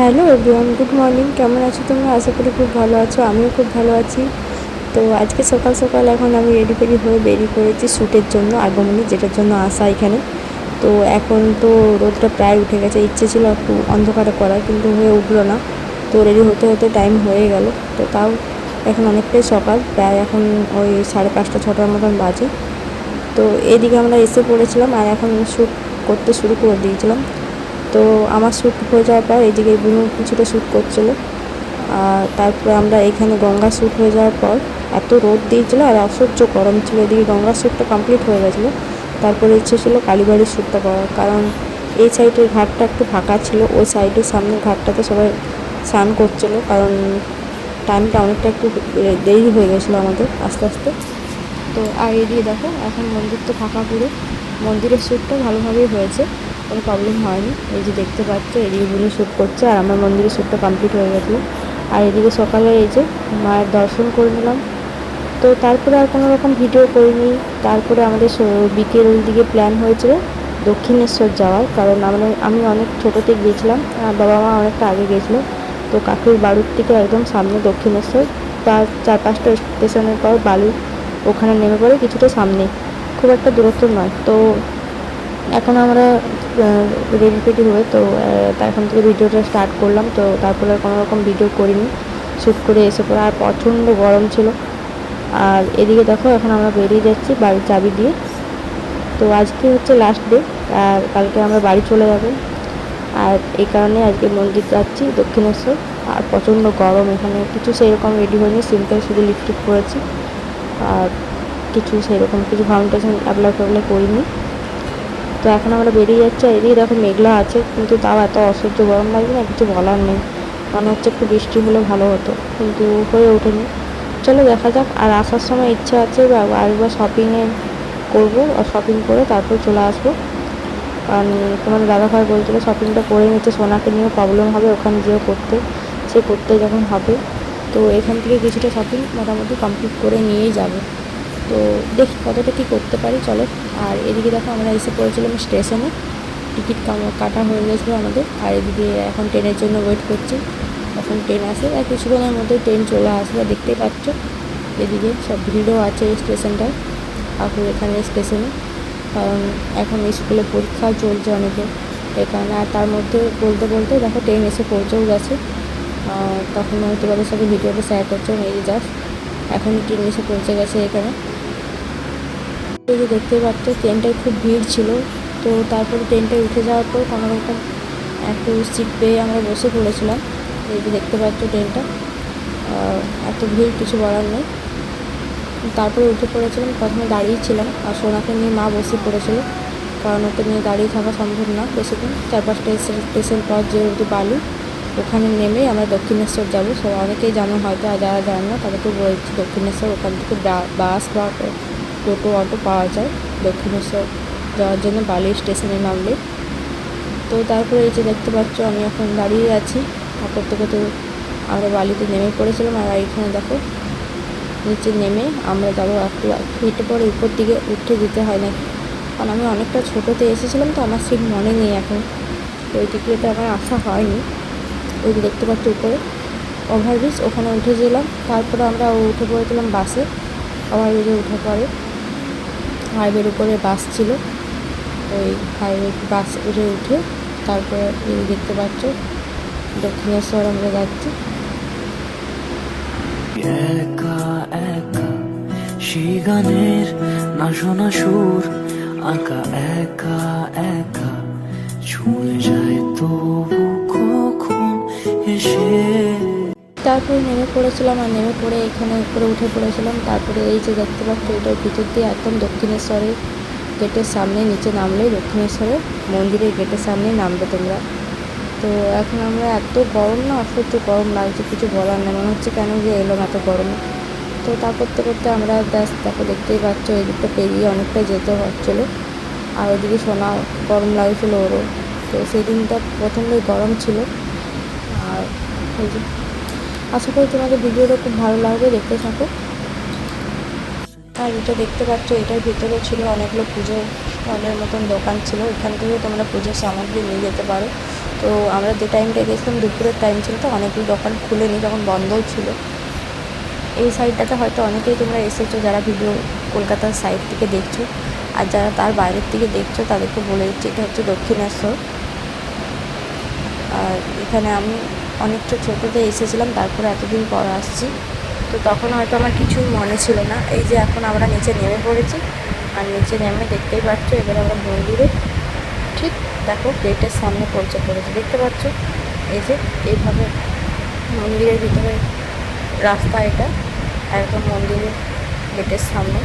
Hello everyone, good morning. কেমন আছো তোমরা? আশা করি খুব ভালো আছো। আমিও খুব ভালো আছি। তো আজকে সকাল সকাল এখন আমি রেডি ফেডি হয়ে বেরিয়ে পড়েছি শ্যুটের জন্য, আগমনী যেটার জন্য আসা এখানে। তো এখন তো রোদটা প্রায় উঠে গেছে, ইচ্ছে ছিল একটু অন্ধকারে করার, কিন্তু হয়ে উঠল না। তো রেডি হতে হতে টাইম হয়ে গেল। তো তাও এখন অনেকটাই সকাল, প্রায় এখন ওই সাড়ে পাঁচটা, ছটার মতন বাজে। তো এদিকে আমরা এসে পড়েছিলাম আর এখন শ্যুট করতে শুরু করে দিয়েছিলাম। তো আমার শ্যুট হয়ে যাওয়ার পর এদিকে বুনু কিছুটা শ্যুট করছিল। আর তারপরে আমরা এখানে গঙ্গা শ্যুট হয়ে যাওয়ার পর এত রোদ দিয়েছিলো আর অসহ্য গরম ছিল। এদিকে গঙ্গা শ্যুটটা কমপ্লিট হয়ে গেছিল। তারপরে ইচ্ছে ছিল কালীবাড়ির শ্যুটটা করার কারণ এই সাইডের ঘাটটা একটু ফাঁকা ছিল। ওই সাইডের সামনের ঘাটটাতে সবাই স্নান করছিল। কারণ টাইমটা অনেকটা একটু দেরি হয়ে গেছিল আমাদের আস্তে আস্তে। তো আর এদিকে দেখো, এখন মন্দির তো ফাঁকা পুরো। মন্দিরের শ্যুটটা ভালোভাবেই হয়েছে। কোনো প্রবলেম হয়নি। এই যে দেখতে পাচ্ছ, এদিকে বুনু শ্যুট করছে আর আমার মন্দিরের শ্যুটটা কমপ্লিট হয়ে গেছিল আর এদিকে সকালে এই যে মায়ের দর্শন করে নিলাম। তো তারপরে আর কোনো রকম ভিডিও করিনি। তারপরে আমাদের বিকেল দিকে প্ল্যান হয়েছিল দক্ষিণেশ্বর যাওয়ার। কারণ আমরা, আমি অনেক ছোটোতে গিয়েছিলাম, আর বাবা মা অনেকটা আগে গিয়েছিল। তো কাকুর বাড়ির থেকে একদম সামনে দক্ষিণেশ্বর, তার চার পাঁচটা স্টেশনের পর বালু ওখানে নেমে পড়ে কিছুটা সামনে। খুব একটা দূরত্ব নয়। তো এখন আমরা রেডি ফেডি হয়ে, তো এখন থেকে ভিডিওটা স্টার্ট করলাম, তো তারপরে কোনো রকম ভিডিও করিনি। শ্যুট করে এসে পরে আর প্রচণ্ড গরম ছিল। আর এদিকে দেখো, এখন আমরা বেরিয়ে যাচ্ছি বাড়ির চাবি দিয়ে। তো আজকে হচ্ছে লাস্ট ডে আর কালকে আমরা বাড়ি চলে যাব। আর এই কারণে আজকে মন্দির যাচ্ছি, দক্ষিণেশ্বর। আর প্রচণ্ড গরম এখানে, কিছু সেরকম রেডি হয়নি সিম্পল শুধু লিপস্টিক পরেছি। আর কিছু সেরকম কিছু ফাউন্ডেশন অ্যাপ্লাই ফ্যাপ্লাই করিনি। তো এখন আমরা বেরিয়ে যাচ্ছি আর এদিকে দেখো মেঘলা আছে, কিন্তু তাও এত অসহ্য গরম লাগছে না, কিছু বলার নেই। মনে হচ্ছে একটু বৃষ্টি হলে ভালো হতো, কিন্তু হয়ে ওঠেনি। চলো দেখা যাক, আর আসার সময় ইচ্ছা আছে বা আরেকবার শপিংয়ে করব, আর শপিং করে তারপর চলে আসব। কারণ তোমার দাদাভাই বলছিলো শপিংটা করে নিতে সোনাকে নিয়ে প্রবলেম হবে, ওখানে যেও করতে। সে করতে যখন হবে, তো এখান থেকে কিছুটা শপিং মোটামুটি কমপ্লিট করে নিয়েই যাব। তো দেখি কতটা কী করতে পারি, চলো। আর এদিকে দেখো আমরা এসে পড়েছিলাম স্টেশনে। টিকিট কাটা হয়ে গেছিল আমাদের। আর এদিকে এখন ট্রেনের জন্য ওয়েট করছি। এখন ট্রেন আসে। আর কিছুক্ষণের মধ্যে ট্রেন চলে আসবে, দেখতেই পাচ্ছ। এদিকে সব ভিড়ও আছে এই স্টেশনটায় কাকুর এখানে স্টেশনে। কারণ এখন স্কুলে পরীক্ষা চলছে অনেকে এখানে। আর তার মধ্যে বলতে বলতে দেখো ট্রেন এসে পৌঁছেও গেছে। তখন আমি তোমাদের সাথে ভিডিওটা শেয়ার করছি, এই জাস্ট এখন ট্রেন এসে পৌঁছে গেছে এখানে। এই যে দেখতে পাচ্ছ, ট্রেনটায় খুব ভিড় ছিল। তো তারপরে ট্রেনটায় উঠে যাওয়ার পর কোনো রকম একটু সিট পেয়ে আমরা বসে পড়েছিলাম। এই যে দেখতে পাচ্ছ ট্রেনটা। এত ভিড় কিছু বলার নেই। তারপরে উঠে পড়েছিলাম, প্রথমে দাঁড়িয়েছিলাম আর সোনাকে নিয়ে মা বসে পড়েছিল। কারণ ওকে নিয়ে দাঁড়িয়ে থাকা সম্ভব না বেশিক্ষণ। চার পাঁচটা স্টেশন পর যেহেতু বালু, ওখানে নেমেই আমরা দক্ষিণেশ্বর যাব। সব অনেকেই জানো হয়তো, আর যারা জানে না তাদেরকে বলছি দক্ষিণেশ্বর, ওখান থেকে বাস বা টোটো, অটো পাওয়া যায় দক্ষিণেশ্বর যাওয়ার জন্য বালি স্টেশনে নামলে। তো তারপরে এই যে দেখতে পাচ্ছ, আমি এখন দাঁড়িয়ে আছি। আর করতে করতে আমরা বালিতে নেমে পড়েছিলাম আর এইখানে দেখো, নিচে নেমে আমরা যাব একটু হেঁটে পরে উপর দিকে উঠে যেতে হয় নাকি? কারণ আমি অনেকটা ছোটোতে এসেছিলাম, তো আমার সিট মনে নেই এখন। তো ওই দিকে তো আমার আসা হয়নি। ওই দেখতে পাচ্ছ উপরে ওভারব্রিজ ওখানে উঠে গেলাম। তারপরে আমরা উঠে পড়েছিলাম বাসে ওভারব্রিজে উঠে পরে হাইওয়ের উপরে বাস ছিল। ওই হাইওয়ে বাস উঠে উঠে তারপরে এই দেখতে পাচ্ছ, দক্ষিণেশ্বর আমরা যাচ্ছি। একা একা সেই গানের না শোনা সুর, আঁকা একা একা, ছুঁয়ে যায় তবু কখন এসে তারপরে নেমে পড়েছিলাম আর নেমে পড়ে এখানে উপরে উঠে পড়েছিলাম। তারপরে এই যে দেখতে পাচ্ছ, এটার ভিতর দিয়ে একদম দক্ষিণেশ্বরের গেটের সামনে নিচে নামলেই দক্ষিণেশ্বরের মন্দিরের গেটের সামনে নামবে তোমরা। তো এখন আমরা এত গরম না, অসহ্য গরম লাগছে, কিছু বলার নেই। মনে হচ্ছে কেন যে এলাম এত গরমে। তো তা করতে করতে আমরা ব্যাস, দেখো দেখতেই পাচ্ছ, এই দিকটা পেরিয়ে অনেকটা যেতে হচ্ছিল। আর ওদিকে সোনা গরম লাগছিল ওরও। তো সেই দিনটা প্রথমেই গরম ছিল। আর এই যে আশা করি তোমাদের ভিডিওটা খুব ভালো লাগবে, দেখতে থাকো। আর এটা দেখতে পাচ্ছ, এটার ভিতরে ছিল অনেকগুলো পুজোর স্টলের মতন দোকান ছিল। এখান থেকে তোমরা পুজোর সামগ্রী নিয়ে যেতে পারো। তো আমরা যে টাইমটা গেছিলাম, দুপুরের টাইম ছিল তো অনেকগুলো দোকান খুলেনি, তখন বন্ধও ছিল। এই সাইডটাতে হয়তো অনেকেই তোমরা এসেছ, যারা ভিডিও কলকাতার সাইড থেকে দেখছ। আর যারা তার বাইরের থেকে দেখছ, তাদেরকে বলে দিচ্ছি, এটা হচ্ছে দক্ষিণেশ্বর। আর এখানে আমি অনেকটা ছোটোতে এসেছিলাম, তারপরে এতদিন পর আসছি। তো তখন হয়তো আমার কিছুই মনে ছিল না। এই যে এখন আমরা নিচে নেমে পড়েছি, আর নিচে নেমে দেখতেই পাচ্ছ, এবার আমরা মন্দিরে ঠিক দেখো গেটের সামনে পৌঁছে পড়েছি। দেখতে পাচ্ছ? এই যে এইভাবে মন্দিরের ভিতরে রাস্তা এটা, একদম মন্দিরের গেটের সামনে।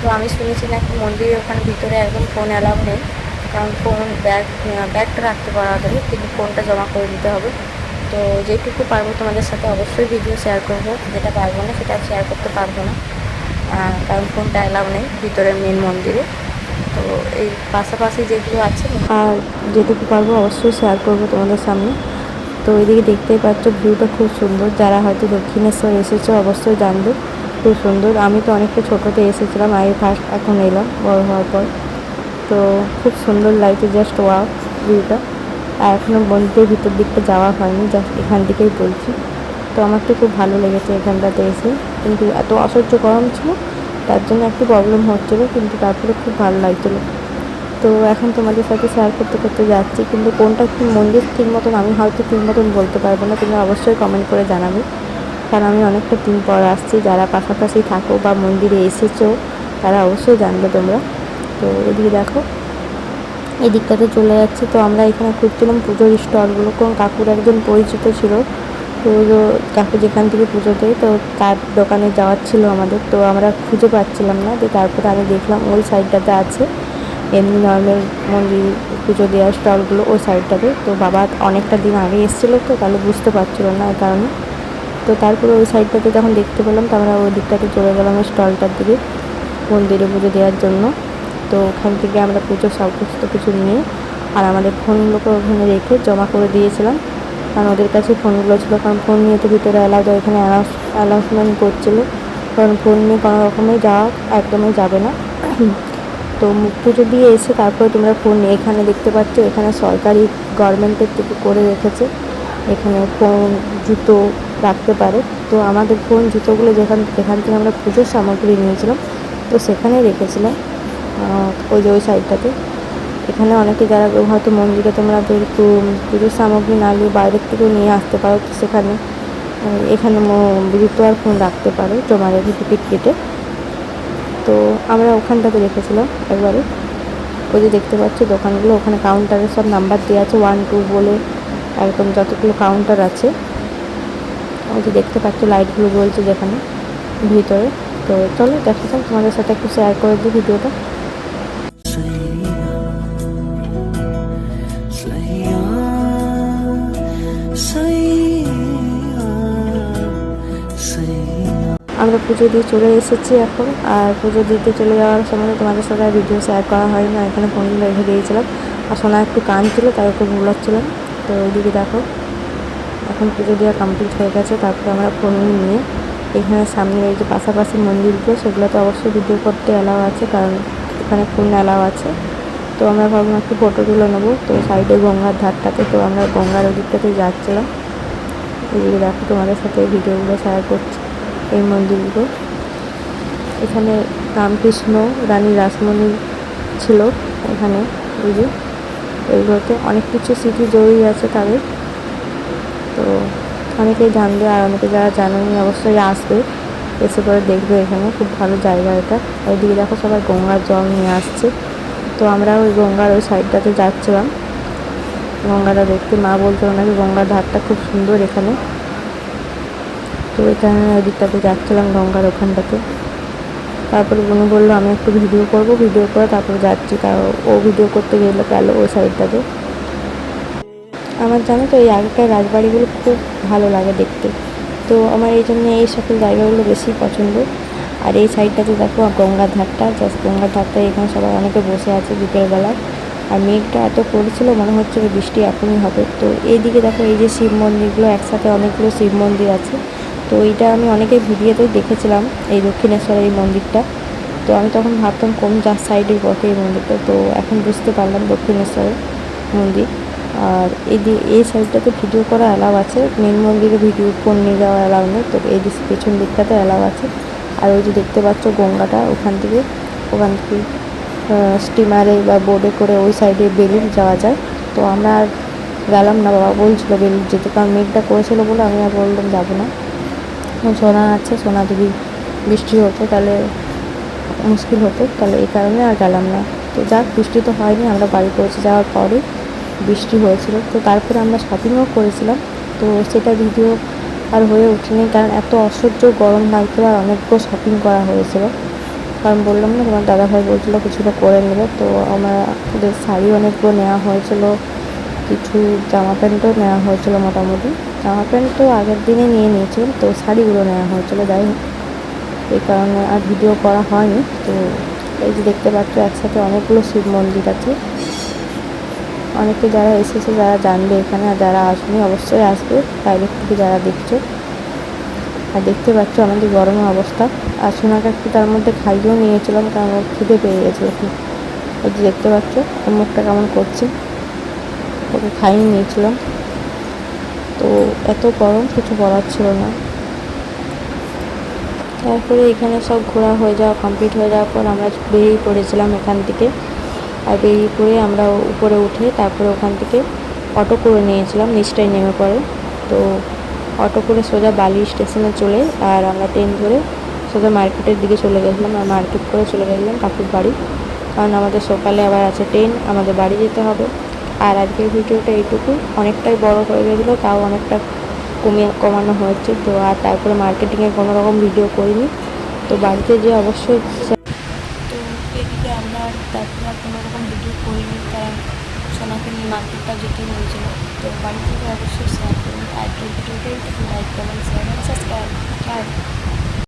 তো আমি শুনেছি নাকি মন্দিরের ওখানে ভিতরে একদম ফোন অ্যালাউ নেই। কারণ ফোন ব্যাগ ব্যাগটা রাখতে পারা যাবে, কিন্তু ফোনটা জমা করে দিতে হবে। তো যেটুকু পারব তোমাদের সাথে অবশ্যই ভিডিও শেয়ার করব। যেটা পারব না, সেটা শেয়ার করতে পারব না। কারণ ফোনটা অ্যালাউ নেই ভিতরের মেন মন্দিরে। তো এই পাশাপাশি যেগুলো আছে, আর যেটুকু পারব অবশ্যই শেয়ার করব তোমাদের সামনে। তো ওইদিকে দেখতেই পাচ্ছ ভিউটা খুব সুন্দর। যারা হয়তো দক্ষিণেশ্বর এসেছ, অবশ্যই জানবে, খুব সুন্দর। আমি তো অনেকটা ছোটোতে এসেছিলাম আমি ফার্স্ট এখন এলাম, বড় হওয়ার পর। তো খুব সুন্দর লাগছে জাস্ট ওয়াও ভিউটা আর এখনও মন্দিরের ভিতর দিকটা যাওয়া হয়নি জাস্ট এখান থেকেই বলছি। তো আমার তো খুব ভালো লেগেছে এখানটাতে এসে। কিন্তু এত অসহ্য গরম ছিল, তার জন্য একটু প্রবলেম হচ্ছিল, কিন্তু তারপরে খুব ভালো লাগছিল। তো এখন তোমাদের সাথে শেয়ার করতে করতে যাচ্ছি, কিন্তু কোনটা কি মন্দির ঠিক মতন, আমি হয়তো ঠিক মতন বলতে পারব না তুমি অবশ্যই কমেন্ট করে জানাবে। কারণ আমি অনেকটা দিন পর আসছি, যারা পাশাপাশি থাকো বা মন্দিরে এসেছ, তারা অবশ্যই জানবে তোমরা। তো এদিকে দেখো। এই দিকটাতে চলে যাচ্ছে। তো আমরা এখানে খুঁজছিলাম পুজোর স্টলগুলো। কোন কাকুর একজন পরিচিত ছিল। তো কাকু যেখান থেকে পুজো দেয়, তো তার দোকানে যাওয়ার ছিল আমাদের। তো আমরা খুঁজে পাচ্ছিলাম না। তো তারপরে আমি দেখলাম ওই সাইডটাতে আছে। এমনি নর্মাল মন্দির পুজো দেওয়ার স্টলগুলো ওই সাইডটাতে। তো বাবা অনেকটা দিন আগে এসেছিল, তো তাহলে বুঝতে পারছিলো না এই কারণে। তো তারপরে ওই সাইডটাতে যখন দেখতে পেলাম, তো আমরা ওই দিকটাতে চলে গেলাম ওই স্টলটার দিকে মন্দিরে পুজো দেওয়ার জন্য। তো ওখান থেকে আমরা পুজো সমস্ত কিছু নিয়ে আর আমাদের ফোনগুলোকে ওখানে রেখে জমা করে দিয়েছিলাম। কারণ ওদের কাছে ফোনগুলো ছিল, কারণ ফোন নিয়ে তো ভিতরে আলাদা ওখানে অ্যানাউন্সমেন্ট করছিল। কারণ ফোন নিয়ে কোনো রকমই যাওয়া একদমই যাবে না। তো পুজো দিয়ে এসে তারপরে তোমরা ফোন এখানে দেখতে পাচ্ছ, এখানে সরকারি গভর্নমেন্টের থেকে করে রেখেছে। এখানে ফোন, জুতো রাখতে পারে। তো আমাদের ফোন, জুতোগুলো যেখান যেখান থেকে আমরা পুজোর সামগ্রী নিয়েছিলাম, তো সেখানে রেখেছিলাম। ওই যে ওই সাইডটাতে। এখানে অনেকে যারা হয়তো মন্দিরে তোমরা পুজোর সামগ্রী না নিয়ে বাইরের থেকেও নিয়ে আসতে পারো, তো সেখানে এখানে আর ফোন রাখতে পারো জমা রেখে টিকিট কেটে। তো আমরা ওখানটাতে রেখেছিলাম একবারে। ওই যে দেখতে পাচ্ছ দোকানগুলো, ওখানে কাউন্টারে সব নাম্বার দেওয়া আছে ওয়ান টু বলে একদম যতগুলো কাউন্টার আছে। ওই যে দেখতে পাচ্ছ লাইটগুলো জ্বলছে যেখানে, ভিতরে। তো চলো দেখা যাক, তোমাদের সাথে একটু শেয়ার করে দিই ভিডিওটা। আমরা পুজো দিয়ে চলে এসেছি এখন। আর পুজো দিতে চলে যাওয়ার সময় তোমাদের সাথে ভিডিও শেয়ার করা হয় না, এখানে ফোনগুলো রেখে দিয়েছিলাম। আর সোনা একটু কান ছিল তাই ওকে ভুলাচ্ছিলাম তো ওইদিকে দেখো, এখন পুজো দেওয়া কমপ্লিট হয়ে গেছে, তারপরে আমরা ফোন নিয়ে এখানে সামনে এই যে পাশাপাশি মন্দিরগুলো সেগুলোতে অবশ্যই ভিডিও করতে অ্যালাউ আছে, কারণ এখানে ফোন অ্যালাউ আছে। তো আমরা ভাবলাম একটু ফটো তুলে নেব। তো সাইডে গঙ্গার ধারটাতে তো আমরা গঙ্গার ওদিকটাতে যাচ্ছিলাম। এদিকে দেখো তোমাদের সাথে ভিডিওগুলো শেয়ার করছি। এই মন্দিরগুলো। এখানে রামকৃষ্ণ, রানী রাসমণি ছিল এখানে, এই যে। এইগুলোতে অনেক কিছু স্মৃতি জড়িয়ে আছে তাদের। তো অনেকেই জানবে আর অনেকে যারা জানেনি অবশ্যই আসবে। এসে পরে দেখবে এখানে, খুব ভালো জায়গা এটা। এদিকে দেখো সবাই গঙ্গার জল নিয়ে আসছে। তো আমরা ওই গঙ্গার ওই সাইডটাতে যাচ্ছিলাম। গঙ্গাটা দেখতে মা বলতো নাকি গঙ্গার ধারটা খুব সুন্দর এখানে। তো এখানে ওই দিকটাতে যাচ্ছিলাম গঙ্গার ওখানটাতে। তারপরে উনি বলল, আমি একটু ভিডিও করব ভিডিও করে তারপর যাচ্ছি। তা ও ভিডিও করতে গেলে, গেল ওই সাইডটাতে আমার জানো তো, এই আগেকার রাজবাড়িগুলো খুব ভালো লাগে দেখতে। তো আমার এই জন্য এই সকল জায়গাগুলো বেশি পছন্দ। আর এই সাইডটাতে দেখো, গঙ্গার ধারটা জাস্ট গঙ্গার ধারটা এখানে সবাই অনেকে বসে আছে বিকেলবেলা আর মেঘটা এত পড়েছিল, মনে হচ্ছে যে বৃষ্টি এখনই হবে। তো এইদিকে দেখো, এই যে শিব মন্দিরগুলো, একসাথে অনেকগুলো শিব মন্দির আছে। তো এইটা আমি অনেকের ভিডিওতেই দেখেছিলাম, এই দক্ষিণেশ্বরের এই মন্দিরটা। তো আমি তখন ভাবতাম, কোন যার সাইডে বটে এই মন্দিরটা? তো এখন বুঝতে পারলাম দক্ষিণেশ্বরের মন্দির। আর এই এই সাইডটাতে ভিডিও করা অ্যালাউ আছে। মেন মন্দিরে ভিডিও ফোন নিয়ে যাওয়া অ্যালাউ নেই। তো এই পেছন দিকটাতে অ্যালাউ আছে। আর ওই যে দেখতে পাচ্ছ গঙ্গাটা, ওখান থেকে ওখান থেকে স্টিমারে বা বোর্ডে করে ওই সাইডে বেলুর যাওয়া যায়। তো আমরা আর গেলাম না বাবা, বলছিল বেলুর যেতে। কারণ মেঘটা করেছিল বলে আমি আর বললাম যাব না। সোনা আছে, সোনা যদি বৃষ্টি হতো তাহলে মুশকিল হতো, তাহলে এই কারণে আর গেলাম না। তো যাক, বৃষ্টি তো হয়নি, আমরা বাড়ি পৌঁছে যাওয়ার পরে বৃষ্টি হয়েছিল। তো তারপরে আমরা শপিংও করেছিলাম। তো সেটা ভিডিও আর হয়ে ওঠেনি, কারণ এত অসহ্য গরম লাগছিল আর অনেকগুলো শপিং করা হয়েছিল। কারণ বললাম না, তোমার দাদাভাই বলছিল কিছুটা করে নেবে। তো আমরা শাড়ি অনেকগুলো নেওয়া হয়েছিল, কিছু জামা প্যান্টও নেওয়া হয়েছিল মোটামুটি। জামা প্যান্ট তো আগের দিনে নিয়ে নিয়েছিলাম তো শাড়িগুলো নেওয়া হয়েছিল, যাই এই কারণে আর ভিডিও করা হয়নি, তো এই যে দেখতে পাচ্ছ, একসাথে অনেকগুলো শিব মন্দির আছে। অনেকে যারা এসেছে, যারা জানবে এখানে, আর যারা আসবে, অবশ্যই আসবে প্রাইভেট থেকে যারা দেখছ। আর দেখতে পাচ্ছ আমাদের গরমের অবস্থা। আর সোনাকে একটু তার মধ্যে খাইয়েও নিয়েছিলাম, কারণ ওর খিদে পেয়ে গেছিল খুব এই যে দেখতে পাচ্ছ ওর মুখটা কেমন করছে। ওকে খাইয়ে নিয়েছিলাম। তো এত গরম কিছু বলার ছিল না। তারপরে এখানে সব ঘোরা হয়ে যাওয়া কমপ্লিট হয়ে যাওয়ার পর আমরা বেরিয়ে পড়েছিলাম এখান থেকে। আর বেরিয়ে পড়ে আমরা উপরে উঠে তারপরে ওখান থেকে অটো করে নিয়েছিলাম, নিচটায় নেমে পড়ে। তো অটো করে সোজা বালি স্টেশনে চলে আর আমরা ট্রেন ধরে সোজা মার্কেটের দিকে চলে গেছিলাম আর মার্কেট করে চলে গেছিলাম কাকুর বাড়ি। কারণ আমাদের সকালে আবার আছে ট্রেন, আমাদের বাড়ি যেতে হবে। আর আজকের ভিডিওটা এইটুকু অনেকটাই বড় হয়ে গেছিল, তাও অনেকটা কমিয়ে কমানো হয়েছে। তো আর তারপরে মার্কেটিংয়ে কোনো রকম ভিডিও করিনি। তো বাড়িতে যে অবশ্যই তো এদিকে আমরা তারপরে আর কোনো রকম ভিডিও করিনি। কারণ সোনাকে নিয়ে মার্কেটটা যেতে হয়েছিল তো বাড়ি থেকে অবশ্যই শেয়ার করুন। আজকের ভিডিওটা একটু লাইক কমেন্ট শেয়ার সাবস্ক্রাইব